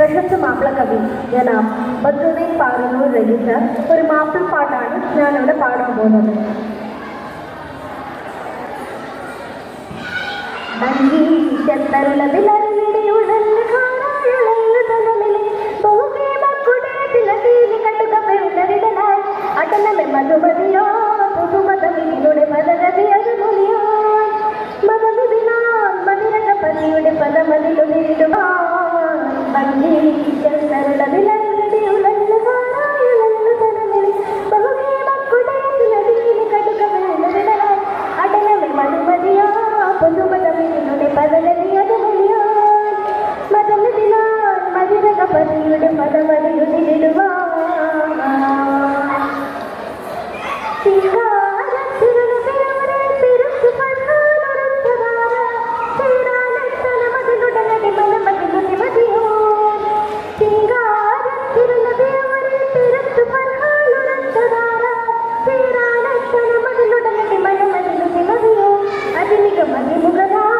പ്രശസ്ത മാപ്പിള കവി ജനാബ് ബദ്രുദ്ദീൻ പാറനൂർ രചിച്ച ഒരു മാപ്പിള പാട്ടാണ് ഞാനിവിടെ പാടാൻ പോകുന്നത്. അഞ്ചീശത്തരുളതിലറിയുടെ ഉടനെ మణిముఖరా